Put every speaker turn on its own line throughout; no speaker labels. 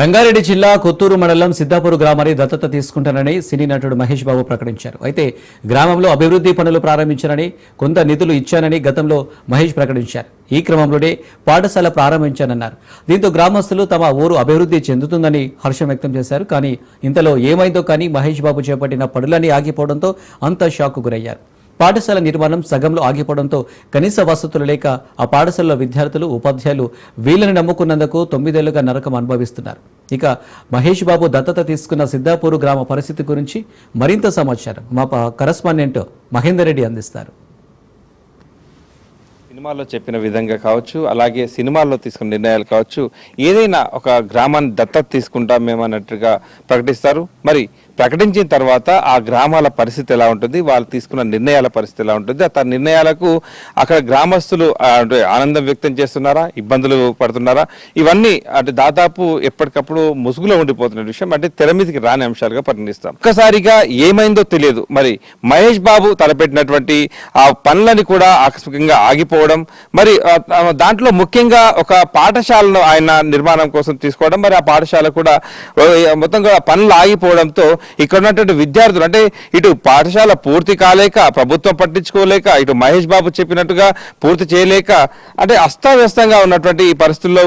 రంగారెడ్డి జిల్లా కొత్తూరు మండలం సిద్దాపూర్ గ్రామాన్ని దత్తత తీసుకుంటానని సినీ నటుడు మహేష్ బాబు ప్రకటించారు. అయితే గ్రామంలో అభివృద్ధి పనులు ప్రారంభించానని కొంత నిధులు ఇచ్చానని గతంలో మహేష్ ప్రకటించారు. ఈ క్రమంలోనే పాఠశాల ప్రారంభించానన్నారు. దీంతో గ్రామస్తులు తమ ఊరు అభివృద్ధి చెందుతుందని హర్షం వ్యక్తం చేశారు. కానీ ఇంతలో ఏమైందో కానీ మహేష్ బాబు చేపట్టిన పనులన్నీ ఆగిపోవడంతో అంతా షాక్ గురయ్యారు. పాఠశాల నిర్మాణం సగంలో ఆగిపోవడంతో కనీస వసతులు లేక ఆ పాఠశాలలో విద్యార్థులు ఉపాధ్యాయులు వీళ్ళని నమ్ముకున్నందుకు తొమ్మిదేళ్ళుగా నరకం అనుభవిస్తున్నారు. ఇక మహేష్ బాబు దత్తత తీసుకున్న సిద్దాపూర్ గ్రామ పరిస్థితి గురించి మరింత సమాచారం మా ప- కరస్పాండెంట్ మహేందర్ రెడ్డి అందిస్తారు.
సినిమాల్లో చెప్పిన విధంగా కావచ్చు అలాగే సినిమాల్లో తీసుకున్న నిర్ణయాలు కావచ్చు ఏదైనా ఒక గ్రామాన్ని దత్తత తీసుకుంటాం మేము అన్నట్టుగా ప్రకటిస్తారు. మరి ప్రకటించిన తర్వాత ఆ గ్రామాల పరిస్థితి ఎలా ఉంటుంది వాళ్ళు తీసుకున్న నిర్ణయాల పరిస్థితి ఎలా ఉంటుంది ఆ తన నిర్ణయాలకు అక్కడ గ్రామస్తులు అంటే ఆనందం వ్యక్తం చేస్తున్నారా ఇబ్బందులు పడుతున్నారా? ఇవన్నీ అంటే దాదాపు ఎప్పటికప్పుడు ముసుగులో ఉండిపోతున్న విషయం. అంటే తెర మీదకి రాని అంశాలుగా పరిగణిస్తాం. ఒక్కసారిగా ఏమైందో తెలియదు. మరి మహేష్ బాబు తలపెట్టినటువంటి ఆ పనులని కూడా ఆకస్మికంగా ఆగిపోవడం మరి దాంట్లో ముఖ్యంగా ఒక పాఠశాలను ఆయన నిర్మాణం కోసం తీసుకోవడం మరి ఆ పాఠశాల కూడా మొత్తం కూడా పనులు ఆగిపోవడంతో ఇక్కడ ఉన్నటువంటి విద్యార్థులు అంటే ఇటు పాఠశాల పూర్తి కాలేక ప్రభుత్వం పట్టించుకోలేక ఇటు మహేష్ బాబు చెప్పినట్టుగా పూర్తి చేయలేక అంటే అస్తవ్యస్తంగా ఉన్నటువంటి ఈ పరిస్థితుల్లో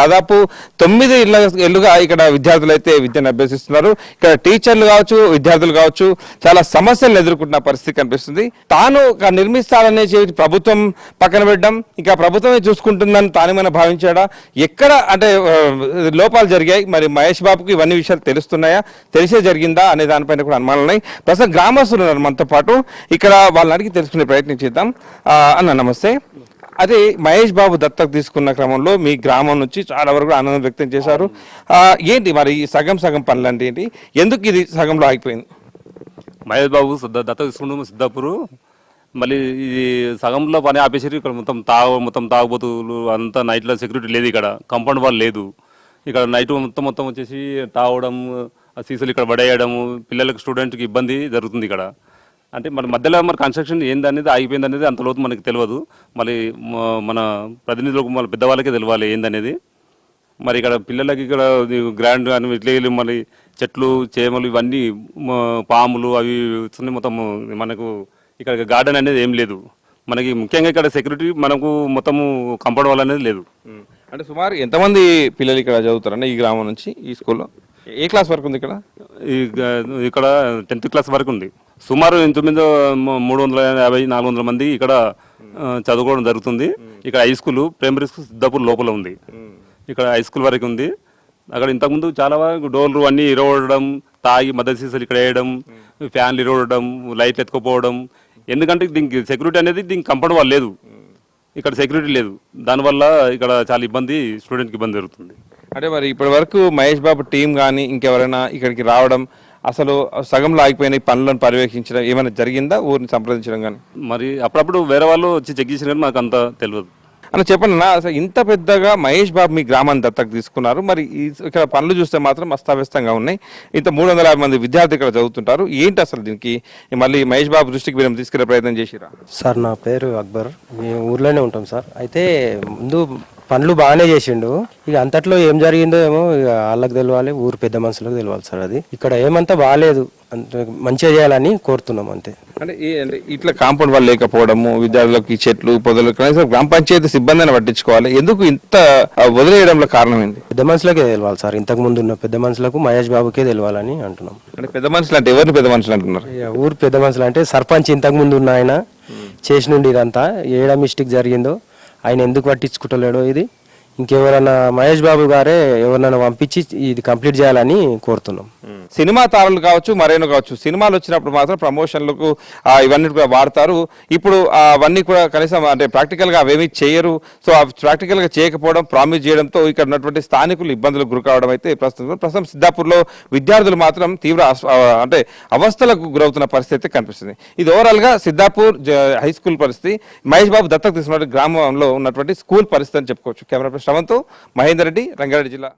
దాదాపు తొమ్మిది ఇళ్ళ ఏళ్ళుగా ఇక్కడ విద్యార్థులు అయితే విద్యను అభ్యసిస్తున్నారు. ఇక్కడ టీచర్లు కావచ్చు విద్యార్థులు కావచ్చు చాలా సమస్యలు ఎదుర్కొంటున్న పరిస్థితి కనిపిస్తుంది. తాను ఒక నిర్మిస్తాననే చెప్పి ప్రభుత్వం పక్కన పెట్టడం ఇంకా ప్రభుత్వమే చూసుకుంటుందని తానేమైనా భావించాడా? ఎక్కడ అంటే లోపాలు జరిగాయి. మరి మహేష్ బాబుకి ఇవన్నీ విషయాలు తెలుస్తున్నాయా? తెలిసే జరిగిందా? అనే దానిపైన కూడా అనుమానాలు ఉన్నాయి. ప్రస్తుతం గ్రామస్తులు ఉన్నారు మనతో పాటు. ఇక్కడ వాళ్ళని అడిగి తెలుసుకునే ప్రయత్నం చేద్దాం. అన్న నమస్తే. అదే మహేష్ బాబు దత్తత తీసుకున్న క్రమంలో మీ గ్రామం నుంచి చాలా వరకు ఆనందం వ్యక్తం చేశారు. ఏంటి మరి ఈ సగం సగం పనులు అంటే ఏంటి? ఎందుకు ఇది సగంలో ఆగిపోయింది?
మహేష్ బాబు సిద్ధ దత్త తీసుకుంటాము సిద్ధాపూర్. మళ్ళీ ఇది సగంలో పని ఆపేసారు ఇక్కడ మొత్తం తాగు మొత్తం తాగుబోతులు అంతా నైట్లో సెక్యూరిటీ లేదు ఇక్కడ. కంపౌండ్ వాళ్ళు లేదు. ఇక్కడ నైట్ మొత్తం మొత్తం వచ్చేసి తాగడం ఆ సీసాలు ఇక్కడ పడేయడము పిల్లలకు స్టూడెంట్కి ఇబ్బంది జరుగుతుంది ఇక్కడ. అంటే మన మధ్యలో మరి కన్స్ట్రక్షన్ ఏంది అనేది ఆగిపోయింది అనేది అంత లోతు మనకి తెలియదు. మళ్ళీ మన ప్రతినిధులకు మన పెద్దవాళ్ళకే తెలియాలి ఏందనేది. మరి ఇక్కడ పిల్లలకి ఇక్కడ గ్రాండ్ అని ఇట్లా వెళ్ళి మళ్ళీ చెట్లు చేమలు ఇవన్నీ పాములు అవి వస్తున్నాయి మొత్తం మనకు ఇక్కడ గార్డెన్ అనేది ఏం లేదు. మనకి ముఖ్యంగా ఇక్కడ సెక్యూరిటీ మనకు మొత్తము కంపౌండ్ అనేది లేదు.
అంటే సుమారు ఎంతమంది పిల్లలు ఇక్కడ చదువుతారండి ఈ గ్రామం నుంచి ఈ స్కూల్లో? ఏ క్లాస్ వరకు ఉంది ఇక్కడ?
ఇక్కడ టెన్త్ క్లాస్ వరకు ఉంది. సుమారు ఇంచుమించు మూడు వందల యాభై నాలుగు వందల మంది ఇక్కడ చదువుకోవడం జరుగుతుంది. ఇక్కడ high school primary school Siddhapur లోపల ఉంది. ఇక్కడ హై స్కూల్ వరకు ఉంది. అక్కడ ఇంతకుముందు చాలా వరకు డోర్లు అన్నీ ఇరవడం తాగి మద్దతు సీసాలు ఇక్కడ వేయడం ఫ్యాన్లు ఇరవడం లైట్లు ఎత్తుకుపోవడం. ఎందుకంటే దీనికి సెక్యూరిటీ అనేది దీనికి కంపౌండ్ వాళ్ళు లేదు. ఇక్కడ సెక్యూరిటీ లేదు. దానివల్ల ఇక్కడ చాలా ఇబ్బంది స్టూడెంట్కి ఇబ్బంది జరుగుతుంది.
అంటే మరి ఇప్పటి వరకు మహేష్ బాబు టీం కానీ ఇంకెవరైనా ఇక్కడికి రావడం అసలు సగంలో ఆగిపోయిన ఈ పనులను పర్యవేక్షించడం ఏమైనా జరిగిందా? ఊరిని సంప్రదించడం కానీ
మరి అప్పుడప్పుడు వేరే వాళ్ళు వచ్చి చెక్ చేసిన కానీ మాకు అంత తెలియదు.
అన్న చెప్పండి అన్న అసలు ఇంత పెద్దగా మహేష్ బాబు మీ గ్రామాన్ని దత్తకు తీసుకున్నారు. మరి ఈ ఇక్కడ పనులు చూస్తే మాత్రం అస్తావ్యస్తంగా ఉన్నాయి. ఇంత మూడు వందల యాభై మంది విద్యార్థులు ఇక్కడ చదువుతుంటారు. ఏంటి అసలు దీనికి మళ్ళీ మహేష్ బాబు దృష్టికి మీరు తీసుకునే ప్రయత్నం చేసిరా?
సార్ నా పేరు అక్బర్. మేము ఊర్లోనే ఉంటాం సార్. అయితే ముందు పనులు బాగానే చేసిండు. ఇక అంతట్లో ఏం జరిగిందో ఏమో ఇక వాళ్ళకి తెలియాలి ఊరు పెద్ద మనుషులకు తెలియాలి సార్ అది. ఇక్కడ ఏమంతా బాగాలేదు. అంత మంచిగా చేయాలని కోరుతున్నాం అంతే.
అంటే ఈ అంటే ఇట్లా కాంపౌండ్ వాళ్ళు లేకపోవడము విద్యార్థులకు ఈ చెట్లు పొదలు కనీసం గ్రామ పంచాయతీ సిబ్బందిని పట్టించుకోవాలి. ఎందుకు ఇంత ఆ, వదిలేయడంలో కారణం ఏంది
పెద్ద మనుషులకే తెలియాలి సార్. ఇంతకు ముందు ఉన్న పెద్ద మనుషులకు మహేష్ బాబుకే తెలియాలని అంటున్నాం.
అంటే పెద్ద మనుషులు అంటే ఎవరిని పెద్ద మనుషులు అంటున్నారు?
ఇక ఊరు పెద్ద మనుషులు అంటే సర్పంచ్ ఇంతకు ముందు ఉన్న ఆయన చేసినుండి ఇదంతా. ఏడ మిస్టేక్ జరిగిందో ఆయన ఎందుకు పట్టించుకుంటలేడో ఇది? ఇంకెవరన్నా మహేష్ బాబు గారే ఎవరినైనా పంపించి ఇది కంప్లీట్ చేయాలని కోరుతున్నాం.
సినిమా తారలు కావచ్చు మరేనో కావచ్చు. సినిమాలు వచ్చినప్పుడు మాత్రం ప్రమోషన్లకు ఇవన్నీ కూడా వాడతారు. ఇప్పుడు అవన్నీ కూడా కనీసం అంటే ప్రాక్టికల్గా అవేమీ చేయరు. సో ప్రాక్టికల్గా చేయకపోవడం ప్రామిస్ చేయడంతో ఇక్కడ ఉన్నటువంటి స్థానికులు ఇబ్బందులకు గురి కావడం అయితే ప్రస్తుతం ప్రస్తుతం సిద్ధాపూర్లో విద్యార్థులు మాత్రం తీవ్ర అంటే అవస్థలకు గురవుతున్న పరిస్థితి కనిపిస్తుంది. ఇది ఓవరాల్గా సిద్ధాపూర్ జ- హై స్కూల్ పరిస్థితి. మహేష్ బాబు దత్తకు తీసుకున్న గ్రామంలో ఉన్నటువంటి స్కూల్ పరిస్థితి అని చెప్పుకోవచ్చు. కెమెరా శ్రవంతో మహేందర్ రెడ్డి రంగారెడ్డి జిల్లా.